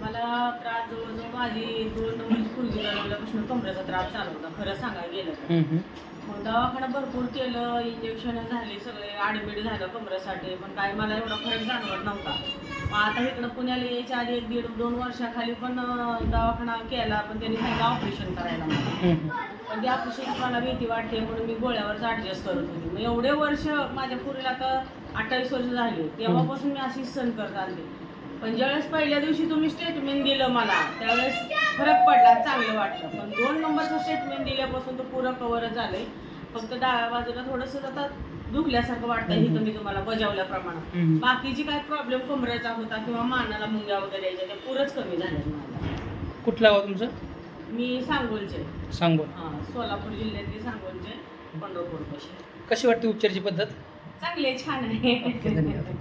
मला त्रास जवळजवळ माझी दोन म्हणजे पूर्वी झाल्यापासून कमरेचा त्रास चालू होता खरं सांगायला गेलं तर. मग दवाखाना भरपूर केलं इंजेक्शन झाले सगळे ॲडमिट झालं कमरेसाठी पण काय मला एवढा फरक जाणवत नव्हता. मग आता इकडं पुण्याला यायच्या आधी एक दीड दोन वर्षाखाली पण अं, दवाखाना केला पण त्यांनी सांगितलं ऑपरेशन करायला मला. पण त्या ऑपरेशन मला भीती वाटते म्हणून मी गोळ्यावरच ॲडजस्ट करत होती. मग एवढे वर्ष माझ्या पुरीला आता अठ्ठावीस वर्ष झाली तेव्हापासून मी अशीच सण करत आले. पण ज्यावेळेस पहिल्या दिवशी तुम्ही स्टेटमेंट दिलं मला त्यावेळेस फरक पडला चांगलं वाटलं. पण दोन नंबरचं स्टेटमेंट दिल्यापासून तो पुरं कव्हरच झालंय. फक्त डाव्या बाजूला थोडंसं आता दुखल्यासारखं वाटतं हे तुम्ही तुम्हाला बजावल्याप्रमाणे. बाकीची काय प्रॉब्लेम कमरेचा होता किंवा मानाला मुंग्या वगैरे यायच्या त्या पुरंच कमी झाल्या मला. कुठलं गाव तुमचं? मी सांगोलचे. सांगोल. हा, सोलापूर जिल्ह्यातली सांगोलचे पंढरपूर कशी कशी वाटते उपचाराची पद्धत? चांगले छान आहे. धन्यवाद.